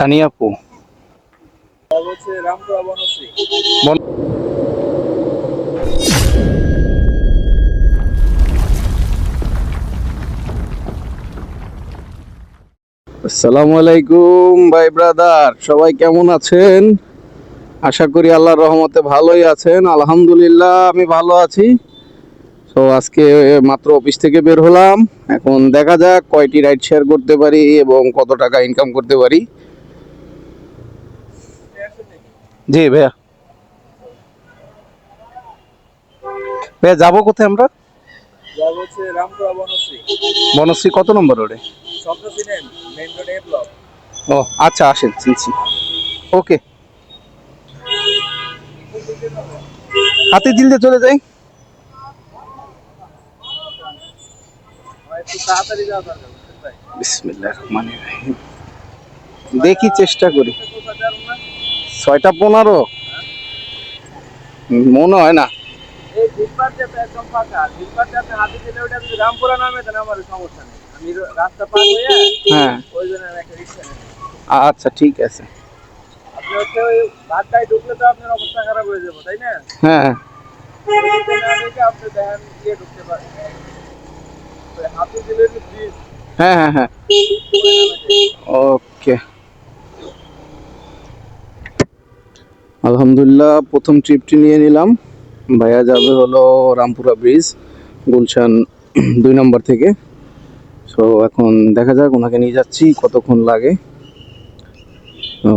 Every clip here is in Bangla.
তানিয়া আপু আসসালামু আলাইকুম, ভাই ব্রাদার। সবাই কেমন আছেন? আশা করি আল্লাহর রহমতে ভালোই আছেন। আলহামদুলিল্লাহ, আমি ভালো আছি। তো আজকে মাত্র অফিস থেকে বের হলাম। এখন দেখা যাক কয়টি রাইড শেয়ার করতে পারি এবং কত টাকা ইনকাম করতে পারি। জি ভাইয়া। ভাইয়া যাব কোথায় আমরা? বনশ্রী। কত নম্বর রোডে? ও আচ্ছা আসেন চিনছি ওকে। হাতে দিল দিয়ে চলে যাই। দেখি চেষ্টা করি। ছয়টা পনেরো? মনে হয় না। হয়ে হ্যাঁ। আচ্ছা ঠিক আছে। আপনি হচ্ছে ওই ভাটটায় ঢুকলে তো আপনার অবস্থা খারাপ হয়ে যাবে তাই না হ্যাঁ ওই দিকে না ঢুকে আপনি দেখেন গিয়ে ঢুকতে পারেন ওই হাতে দিলে যে ব্রিজ হ্যাঁ হ্যাঁ হ্যাঁ ওকে আলহামদুলিল্লাহ, প্রথম ট্রিপটি নিয়ে নিলাম। ভাইয়া যাবে হলো রামপুরা ব্রিজ গুলশান দুই নম্বর থেকে। সো এখন দেখা যাক ওনাকে নিয়ে যাচ্ছি, কতক্ষণ লাগে। তো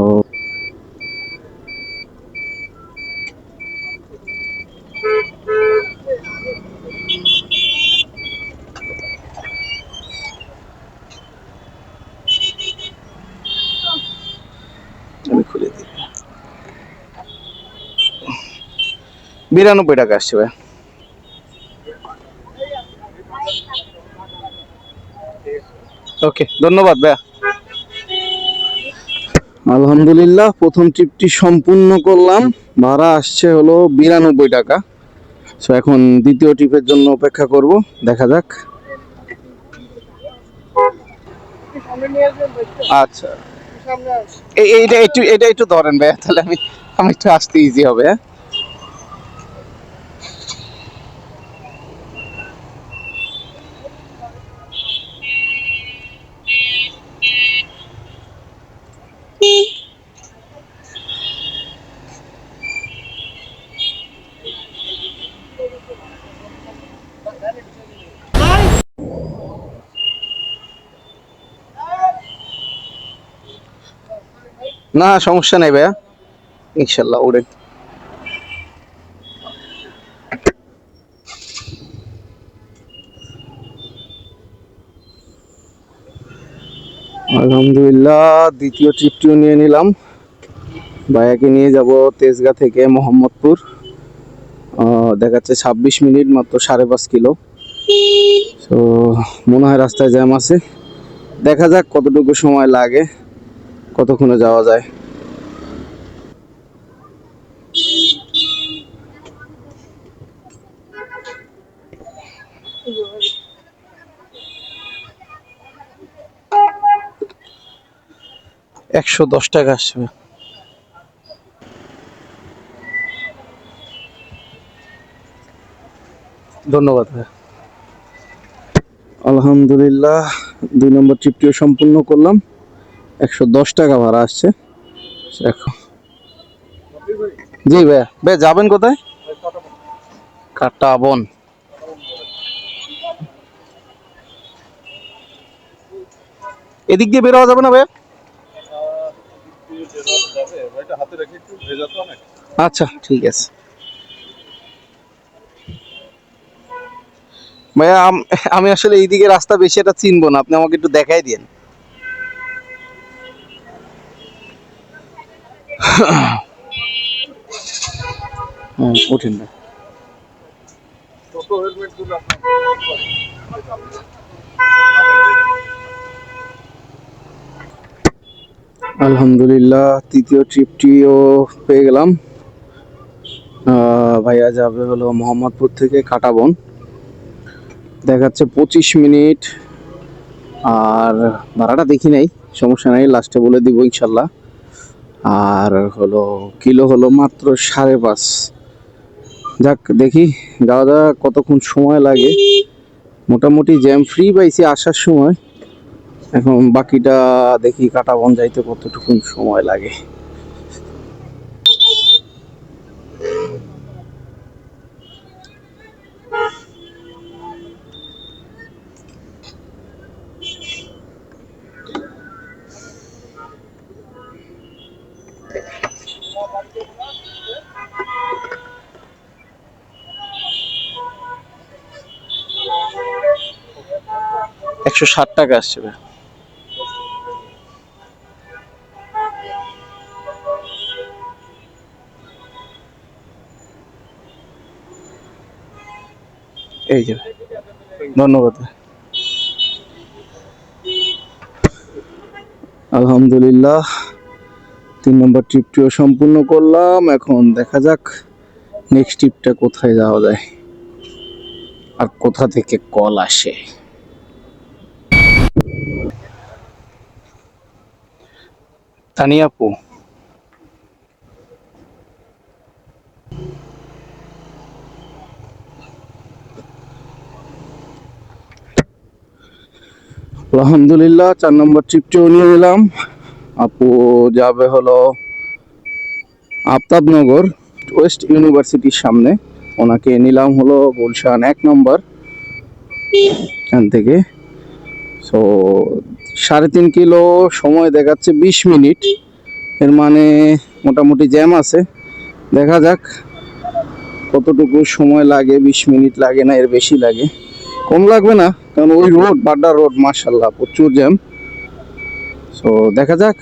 আমি খুলে দিই বিরানব্বই টাকা আসছে ভাই। ওকে ধন্যবাদ ভাইয়া। আলহামদুলিল্লাহ প্রথম ট্রিপটি সম্পূর্ণ করলাম। ভাড়া আসছে হলো বিরানব্বই টাকা। সো এখন দ্বিতীয় ট্রিপের জন্য অপেক্ষা করব। দেখা যাক। আচ্ছা। এইটা একটু এটা একটু ধরেন ভাইয়া তাহলে আমি আমি একটু আসতে ইজি হবে হ্যাঁ? না, সমস্যা নেই ভাইয়া। ইনশাল্লাহ উড়েন আলহামদুলিল্লাহ, দ্বিতীয় ট্রিপটিও নিয়ে নিলাম। ভাইয়াকে নিয়ে যাব তেজগা থেকে মোহাম্মদপুর। দেখাচ্ছে ছাব্বিশ মিনিট মাত্র সাড়ে পাঁচ কিলো। তো মনে হয় রাস্তায় জ্যাম আছে। দেখা যাক কতটুকু সময় লাগে, কতক্ষণে যাওয়া যায়। একশো দশ টাকা আসবে। ধন্যবাদ আলহামদুলিল্লাহ দুই নম্বর ট্রিপটিও সম্পূর্ণ করলাম। একশো দশ টাকা ভাড়া আসছে। এখন জি ভাইয়া ভাই যাবেন কোথায়? কাটাবন। এদিক দিয়ে বেরোয়া যাবে না ভাইয়া? আচ্ছা ঠিক আছে। ভাইয়া, আম- আসলে এইদিকে রাস্তা বেশি এটা চিনবো না। আপনি আমাকে একটু দেখাই দিন উঠেন না আলহামদুলিল্লাহ, তৃতীয় ট্রিপটিও পেয়ে গেলাম। ভাইয়া যাবে হলো মোহাম্মদপুর থেকে কাটাবন। দেখাচ্ছে পঁচিশ মিনিট। আর ভাড়াটা দেখি নাই, সমস্যা নাই লাস্টে বলে দিব ইনশাল্লাহ। আর হলো, কিলো হলো মাত্র সাড়ে পাঁচ। যাক, দেখি, যাওয়া যাওয়া কতক্ষণ সময় লাগে। মোটামুটি জ্যাম ফ্রি পাইছি আসার সময়। এখন বাকিটা দেখি কাটা বন যাইতে কতটুকুন সময় লাগে। একশো ষাট টাকা আসছে এই যে ধন্যবাদ। আলহামদুলিল্লাহ। তিন নম্বর ট্রিপটিও সম্পূর্ণ করলাম। এখন দেখা যাক নেক্সট ট্রিপটা কোথায় যাওয়া যায়। আর কোথা থেকে কল আসে। তানিয়া আপু। আলহামদুলিল্লাহ, চার নম্বর ট্রিপটিও নিয়ে নিলাম। আপু যাবে হলো আফতাবনগর ওয়েস্ট ইউনিভার্সিটির সামনে। ওনাকে নিলাম হলো গুলশান এক নম্বর। এখান থেকে। সো সাড়ে তিন কিলো সময় দেখাচ্ছে বিশ মিনিট। এর মানে মোটামুটি জ্যাম আছে। দেখা যাক কতটুকু সময় লাগে বিশ মিনিট লাগে না এর বেশি লাগে। কম লাগবে না কারণ ওই রোড বাড্ডা রোড মার্শাল্লাহ প্রচুর জ্যাম। সো দেখা যাক।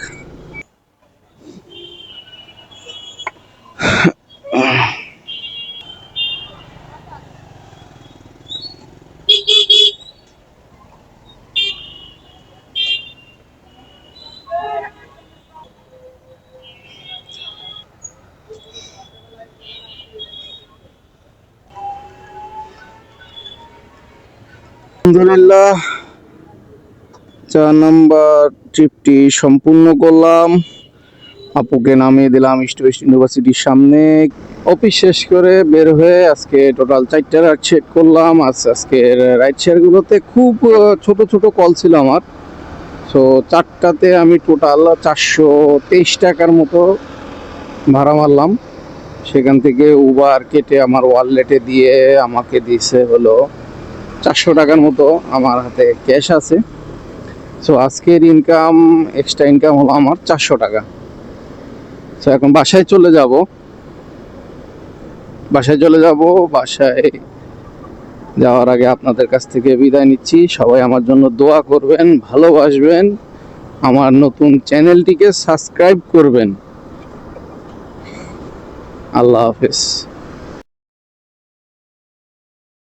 আলহামদুলিল্লাহ। চার নম্বর ট্রিপটি সম্পূর্ণ করলাম। আপুকে নামিয়ে দিলাম ইস্ট ওয়েস্ট ইউনিভার্সিটির সামনে। অফিস শেষ করে বের হয়ে আজকে টোটাল চারটা রাইড শেয়ার করলাম। আজ আজকের রাইড শেয়ারগুলোতে খুব ছোট ছোট কল ছিল আমার। সো চারটাতে আমি টোটাল চারশো তেইশ টাকার মতো ভাড়া মারলাম। সেখান থেকে উবার কেটে আমার ওয়ালেটে দিয়ে আমাকে দিছে হলো চারশো টাকার মতো। আমার হাতে ক্যাশ আছে। সো আজকের ইনকাম এক্সট্রা ইনকাম হলো আমার চারশো টাকা। সো এখন বাসায় চলে যাব। বাসায় চলে যাব, বাসায় যাওয়ার আগে আপনাদের কাছ থেকে বিদায় নিচ্ছি। সবাই আমার জন্য দোয়া করবেন, ভালোবাসবেন। আমার নতুন চ্যানেলটিকে সাবস্ক্রাইব করবেন। আল্লাহ হাফেজ।